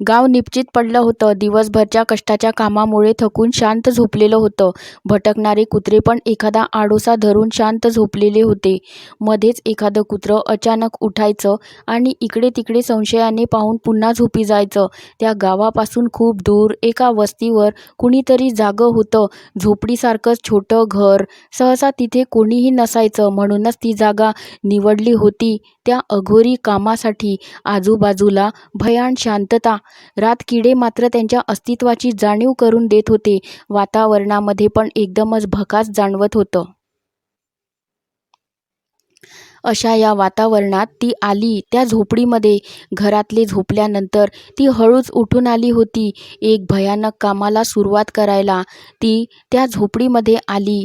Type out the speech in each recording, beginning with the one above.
गाव निश्चित पडलं होतं. दिवसभरच्या कष्टाच्या कामामुळे थकून शांत झोपलेलं होतं. भटकणारे कुत्रे पण एखादा आडोसा धरून शांत झोपलेले होते. मध्येच एखादं कुत्रं अचानक उठायचं आणि इकडे-तिकडे संशयाने पाहून पुन्हा झोपी जायचं. त्या गावापासून खूप दूर एका वस्तीवर कुणीतरी जागं होतं. झोपडीसारखंच छोटं घर. सहसा तिथे कोणीही नसायचं. म्हणूनच ती जागा निवडली होती त्या अघोरी कामासाठी. आजूबाजूला भयाण शांतता. रात किडे मात्र त्यांच्या अस्तित्वाची जाणीव करून देत होते. वातावरणामध्ये पण एकदमच भकास जाणवत होतं. अशा या वातावरणात ती आली त्या झोपडीमध्ये. घरातले झोपल्यानंतर ती हळूच उठून आली होती एक भयानक कामाला सुरुवात करायला. ती त्या झोपडीमध्ये आली.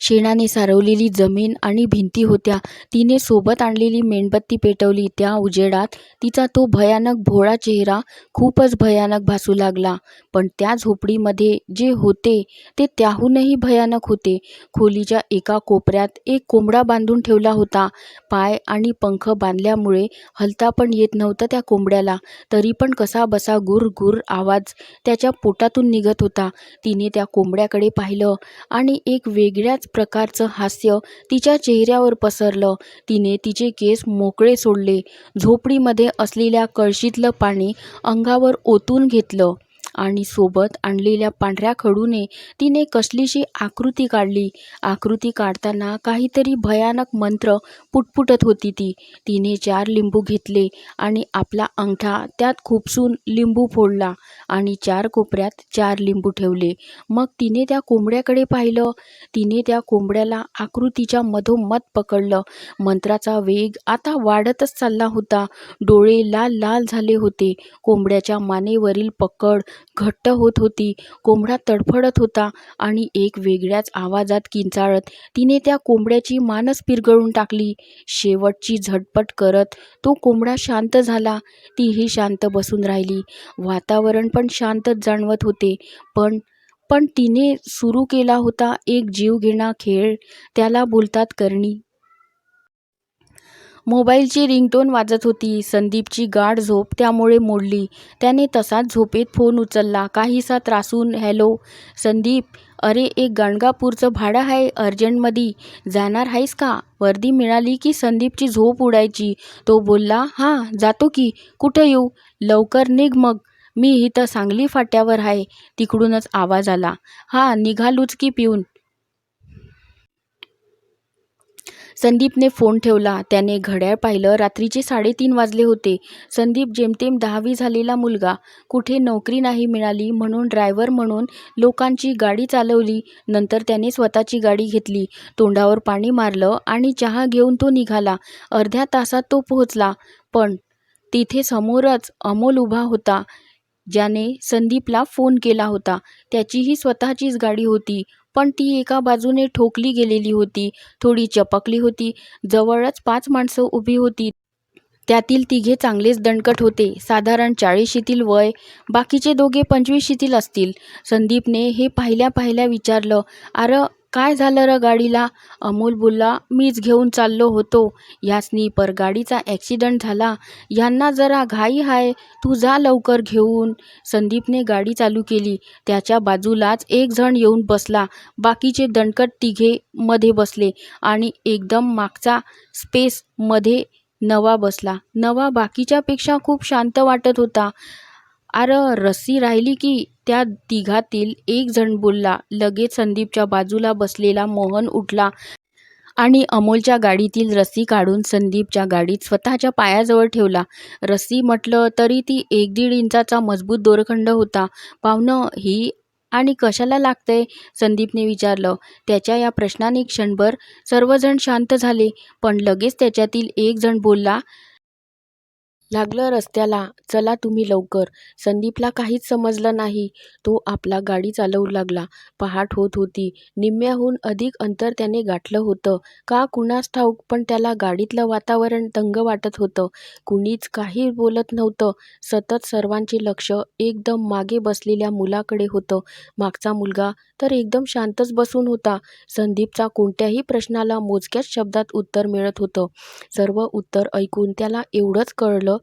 शेणाने सारवलेली जमीन आणि भिंती होत्या. तिने सोबत आणलेली मेणबत्ती पेटवली. त्या उजेडात तिचा तो भयानक भोळा चेहरा खूपच भयानक भासू लागला. पण त्या झोपडीमध्ये जे होते ते त्याहूनही भयानक होते. खोलीच्या एका कोपऱ्यात एक कोंबडा बांधून ठेवला होता. पाय आणि पंख बांधल्यामुळे हलता पण येत नव्हतं त्या कोंबड्याला. तरी पण कसाबसा गुर गुर आवाज त्याच्या पोटातून निघत होता. तिने त्या कोंबड्याकडे पाहिलं आणि एक वेगळ्याच प्रकारचं हास्य तिच्या चेहऱ्यावर पसरलं. तिने तिचे केस मोकळे सोडले. झोपडीमध्ये असलेल्या कळशीतलं पाणी अंगावर ओतून घेतलं आणि सोबत आणलेल्या पांढऱ्या खडूने तिने कसलीशी आकृती काढली. आकृती काढताना काहीतरी भयानक मंत्र पुटपुटत होती ती. तिने चार लिंबू घेतले आणि आपला अंगठा त्यात खुपसून लिंबू फोडला आणि चार कोपऱ्यात चार लिंबू ठेवले. मग तिने त्या कोंबड्याकडे पाहिलं. तिने त्या कोंबड्याला आकृतीच्या मधोमध पकडलं. मंत्राचा वेग आता वाढतच चालला होता. डोळे लाल-लाल झाले होते. कोंबड्याच्या मानेवरील पकड घट्ट होत होती. कोंबडा तडफडत होता आणि एक वेगळ्याच आवाजात किंचाळत तिने त्या कोंबड्याची मानस पिरगळून टाकली. शेवटची झटपट करत तो कोंबडा शांत झाला. तीही शांत बसून राहिली. वातावरण पण शांतच जाणवत होते. पण पण तिने सुरू केला होता एक जीवघेणा खेळ. त्याला बोलतात करणी. मोबाईलची रिंगटोन वाजत होती. संदीपची गाढ झोप त्यामुळे मोडली. त्याने तसाच झोपेत फोन उचलला. काहीसा त्रासून हॅलो संदीप अरे एक गाणगापूरचं भाडं आहे अर्जंटमध्ये जाणार आहेस का? वर्दी मिळाली की संदीपची झोप उडायची. तो बोलला हां जातो की. कुठं येऊ? लवकर निघ मग. मी इथं सांगली फाट्यावर आहे तिकडूनच आवाज आला. हां निघालूच की पिऊन. संदीपने फोन ठेवला. त्याने घड्याळ पाहिलं. रात्रीचे साडेतीन वाजले होते. संदीप जेमतेम दहावी झालेला मुलगा. कुठे नोकरी नाही मिळाली म्हणून ड्रायव्हर म्हणून लोकांची गाडी चालवली. नंतर त्याने स्वतःची गाडी घेतली. तोंडावर पाणी मारलं आणि चहा घेऊन तो निघाला. अर्ध्या तासात तो पोहोचला. पण तिथे समोरच अमोल उभा होता. ज्याने संदीपला फोन केला होता. त्याचीही स्वतःचीच गाडी होती. पण ती एका बाजूने ठोकली गेलेली होती. थोडी चपकली होती. जवळच पाच माणसं उभी होती. त्यातील तिघे चांगलेच दणकट होते. साधारण चाळीशीतील वय. बाकीचे दोघे पंचवीशीतील असतील. संदीपने हे पाहिल्या पाहिल्या विचारलं आरं काय झालं र गाडीला? अमोल बोलला मीच घेऊन चाललो होतो ह्यास्नी पर गाडीचा ॲक्सिडंट झाला. ह्यांना जरा घाई हाय. तू जा लवकर घेऊन. संदीपने गाडी चालू केली. त्याच्या बाजूलाच एक जण येऊन बसला. बाकीचे दणकट तिघे मध्ये बसले आणि एकदम मागचा स्पेसमध्ये नवा बसला. नवा बाकीच्यापेक्षा खूप शांत वाटत होता. आरं रस्सी राहिली की. त्या तिघातील एक जण बोलला. लगेच संदीपच्या बाजूला बसलेला मोहन उठला आणि अमोलच्या गाडीतील रस्सी काढून संदीपच्या गाडीत स्वतःच्या पायाजवळ ठेवला. रस्सी म्हटलं तरी ती एक-दीड इंचाचा मजबूत दोरखंड होता. पाव्हणं ही आणि कशाला लागतंय? संदीपने विचारलं. त्याच्या या प्रश्नाने क्षणभर सर्वजण शांत झाले. पण लगेच त्याच्यातील एक जण बोलला लागलं रस्त्याला चला तुम्ही लवकर. संदीपला काहीच समजलं नाही. तो आपला गाडी चालवू लागला. पहाट होत होती. निम्म्याहून अधिक अंतर त्याने गाठलं होतं. का कुणास ठाऊक पण त्याला गाडीतलं वातावरण तंग वाटत होतं. कुणीच काही बोलत नव्हतं. सतत सर्वांचे लक्ष एकदम मागे बसलेल्या मुलाकडे होतं. मागचा मुलगा तर एकदम शांतच बसून होता. संदीपचा कोणत्याही प्रश्नाला मोजक्याच शब्दात उत्तर मिळत होतं. सर्व उत्तर ऐकून त्याला एवढंच कळलं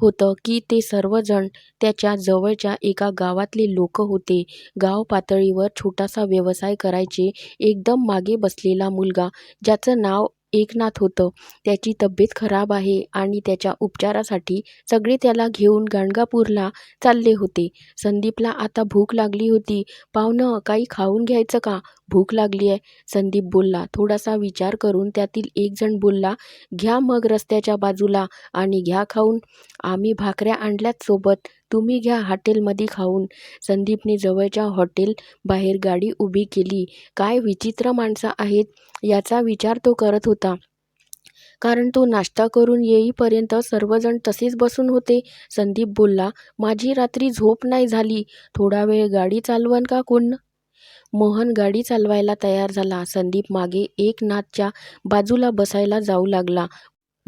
होतं की ते सर्वजण त्याच्या जवळच्या एका गावातले लोक होते. गाव पातळीवर छोटासा व्यवसाय करायचे. एकदम मागे बसलेला मुलगा ज्याचं नाव एकनाथ होतं. त्याची तब्येत खराब आहे आणि त्याच्या उपचारासाठी सगळे त्याला घेऊन गाणगापूरला चालले होते. संदीपला आता भूक लागली होती. पाहुणं काही खाऊन घ्यायचं का? भूक लागली आहे. संदीप बोलला. थोडासा विचार करून त्यातील एक जण बोलला घ्या मग रस्त्याच्या बाजूला आणि घ्या खाऊन. आम्ही भाकऱ्या आणल्यात सोबत. तुम्ही घ्या हॉटेलमध्ये खाऊन. संदीपने जवळच्या हॉटेल बाहेर गाडी उभी केली. काय विचित्र माणसं आहेत याचा विचार तो करत होता. कारण तो नाश्ता करून येईपर्यंत सर्वजण तसेच बसून होते. संदीप बोलला माझी रात्री झोप नाही झाली. थोडा वेळ गाडी चालवन का कोण? मोहन गाडी चालवायला तयार झाला. संदीप मागे एकनाथच्या बाजूला बसायला जाऊ लागला.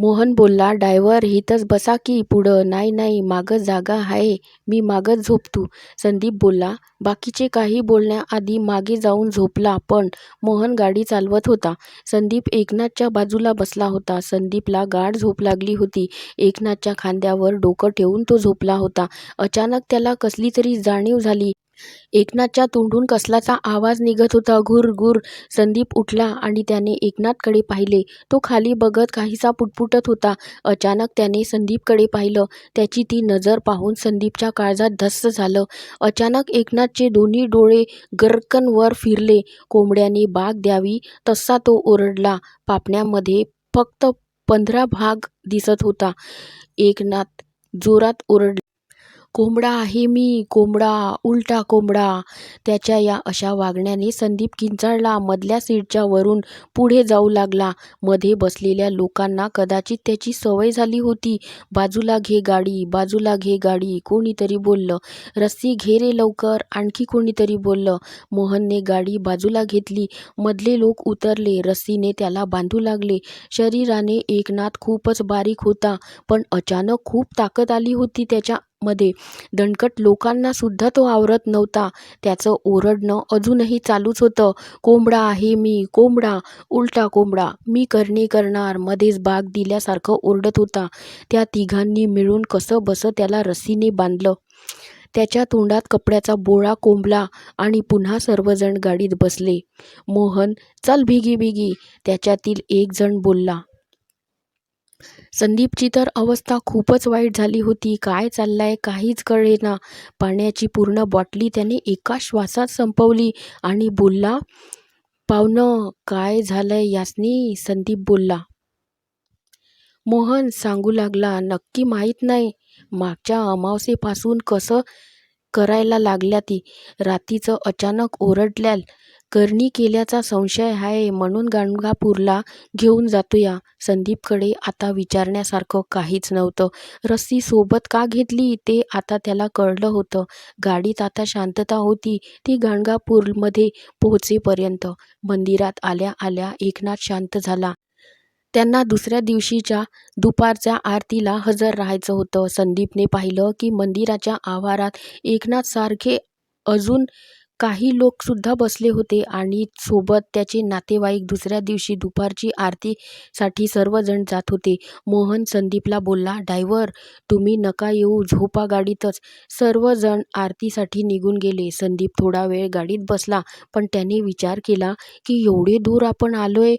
मोहन बोलला डायव्हर हिथंच बसा की पुढं. नाही नाही मागं जागा आहे. मी मागच झोपतो. संदीप बोलला बाकीचे काही बोलण्याआधी मागे जाऊन झोपला पण. मोहन गाडी चालवत होता. संदीप एकनाथच्या बाजूला बसला होता. संदीपला गाढ झोप लागली होती. एकनाथच्या खांद्यावर डोकं ठेवून तो झोपला होता. अचानक त्याला कसली तरी जाणीव झाली. एकनाथच्या तोंडून कसलाचा आवाज निघत होता. घुर घुर संदीप उठला आणि त्याने एकनाथकडे पाहिले. तो खाली बघत काहीसा पुटपुटत होता. अचानक त्याने संदीपकडे पाहिलं. त्याची ती नजर पाहून संदीपच्या काळजात धस्स झालं. अचानक एकनाथचे दोन्ही डोळे गर्रकन वर फिरले. कोंबड्याने बाग द्यावी तसा तो ओरडला. पापण्यामध्ये फक्त पंधरा भाग दिसत होता. एकनाथ जोरात ओरडला. कोंबडा आहे मी कोंबडा उलटा कोंबडा. त्याच्या या अशा वागण्याने संदीप किंचाळला मधल्या सीटच्या वरून पुढे जाऊ लागला. मध्ये बसलेल्या लोकांना कदाचित त्याची सवय झाली होती. बाजूला घे गाडी बाजूला घे गाडी कोणीतरी बोललं. रस्सी घे रे लवकर आणखी कोणीतरी बोललं. मोहनने गाडी बाजूला घेतली. मधले लोक उतरले. रस्सीने त्याला बांधू लागले. शरीराने एकनाथ खूपच बारीक होता पण अचानक खूप ताकद आली होती त्याच्या मध्ये. दणकट लोकांना सुद्धा तो आवरत नव्हता. त्याचं ओरडणं अजूनही चालूच होतं. कोंबडा आहे मी कोंबडा उलटा कोंबडा. मी करणे करणार मध्येच बाग दिल्यासारखं ओरडत होता. त्या तिघांनी मिळून कसं बसं त्याला रस्सीने बांधलं. त्याच्या तोंडात कपड्याचा बोळा कोंबला आणि पुन्हा सर्वजण गाडीत बसले. मोहन चल भिगी भिगी. त्याच्यातील एक जण बोलला संदीपची तर अवस्था खूपच वाईट झाली होती. काय चाललंय काहीच कळेना. पाण्याची पूर्ण बॉटली त्याने एका श्वासात संपवली आणि बोलला पाहुणं काय झालंय यासनी? संदीप बोलला. मोहन सांगू लागला नक्की माहीत नाही. मागच्या अमावस्येपासून कसं करायला लागल्या ती. रातीचं अचानक ओरडल्याल करणी केल्याचा संशय आहे म्हणून गाणगापूरला घेऊन जातोया. संदीपकडे आता विचारण्यासारखं काहीच नव्हतं. रस्सी सोबत का घेतली ते आता त्याला कळलं होतं. गाडीत आता शांतता होती ती गाणगापूरमध्ये पोहोचेपर्यंत. मंदिरात आल्या आल्या एकनाथ शांत झाला. त्यांना दुसऱ्या दिवशीच्या दुपारच्या आरतीला हजर राहायचं होतं. संदीपने पाहिलं की मंदिराच्या आवारात एकनाथसारखे अजून काही लोकसुद्धा बसले होते आणि सोबत त्याचे नातेवाईक दुसऱ्या दिवशी दुपारची आरतीसाठी सर्वजण जात होते. मोहन संदीपला बोलला डायव्हर तुम्ही नका येऊ झोपा गाडीतच. सर्वजण आरतीसाठी निघून गेले. संदीप थोडा वेळ गाडीत बसला पण त्याने विचार केला की एवढे दूर आपण आलोय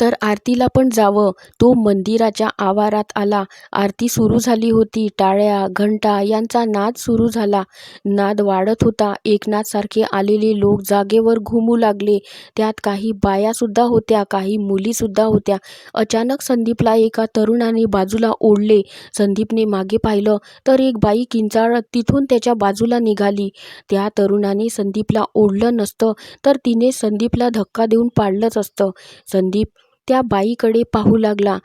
तर आरतीला पण जावं. तो मंदिराच्या आवारात आला. आरती सुरू झाली होती. टाळ्या घंटा यांचा नाद सुरू झाला. नाद वाढत होता. एकनाथसारखे आलेले लोक जागेवर घुमू लागले. त्यात काही बायासुद्धा होत्या काही मुलीसुद्धा होत्या. अचानक संदीपला एका तरुणाने बाजूला ओढले. संदीपने मागे पाहिलं तर एक बाई किंचाळत तिथून त्याच्या बाजूला निघाली. त्या तरुणाने संदीपला ओढलं नसतं तर तिने संदीपला धक्का देऊन पाडलंच असतं. संदीप त्या बाईकडे पाहू लागला.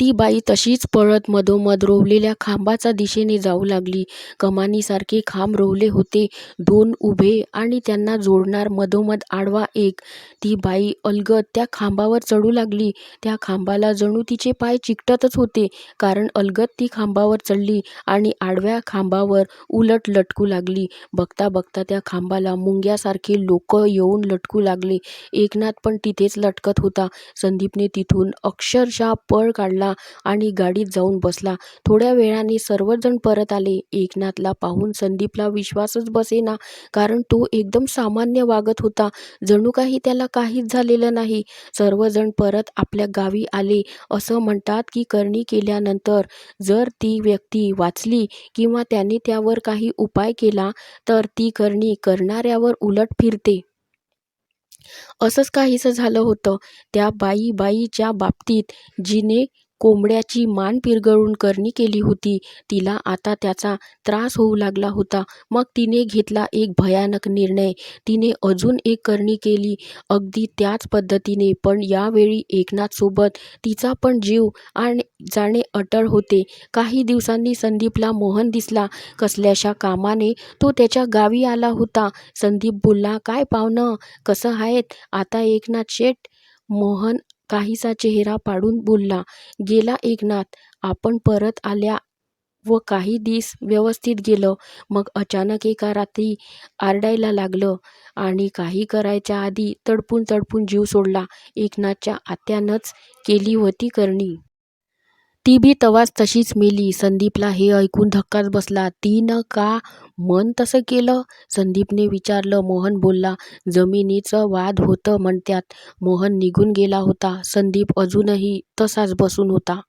ती बाई तशीच पळत मधोमध रोवलेल्या खांबाचा दिशेने जाऊ लागली. कमानीसारखे खांब रोवले होते. दोन उभे आणि त्यांना जोडणार मधोमध आडवा एक. ती बाई अलगद त्या खांबावर चढू लागली. त्या खांबाला जणू तिचे पाय चिकटतच होते. कारण अलगद ती खांबावर चढली आणि आडव्या खांबावर उलट लटकू लागली. बघता बघता त्या खांबाला मुंग्यासारखे लोक येऊन लटकू लागले. एकनाथ पण तिथेच लटकत होता. संदीपने तिथून अक्षरशः पळ काढला आणि गाडीत जाऊन बसला. थोड्या वेळाने सर्वजण परत आले. एकनाथला पाहून संदीपला विश्वासच बसेना. कारण तो एकदम सामान्य वागत होता. जणू काही त्याला काहीच झालेलं नाही. सर्वजण परत आपल्या गावी आले. असं म्हणतात की करणी केल्यानंतर जर ती व्यक्ती वाचली किंवा त्याने त्यावर काही उपाय केला तर ती करणी करणाऱ्यावर उलट फिरते. असंच काहीसं झालं होतं त्या बाई बाईच्या बाबतीत. जिने कोंबड्याची मान पिरगळून करणी केली होती. तिला आता त्याचा त्रास होऊ लागला होता. मग तिने घेतला एक भयानक निर्णय. तिने अजून एक करणी केली अगदी त्याच पद्धतीने. पण यावेळी एकनाथसोबत तिचा पण जीव जाणे अटळ होते. काही दिवसांनी संदीपला मोहन दिसला. कसल्याशा कामाने तो त्याच्या गावी आला होता. संदीप बोलला काय पाव्हणं, कसं हायत आता एकनाथ शेठ मोहन काहीसा चेहरा पाडून बोलला. गेला एकनाथ. आपण परत आल्या व काही दिस व्यवस्थित गेलं. मग अचानक एका रात्री आरडायला लागलं आणि काही करायच्या आधी तडपून तडपून जीव सोडला. एकनाथच्या आत्यानंच केली होती करणी. ती बी तवाच तशीच मेली. संदीपला हे ऐकून धक्काच बसला. तीनं का मन तसं केलं? संदीपने विचारलं. मोहन बोलला. जमिनीचं वाद होतं म्हणत्यात. मोहन निघून गेला होता. संदीप अजूनही तसाच बसून होता.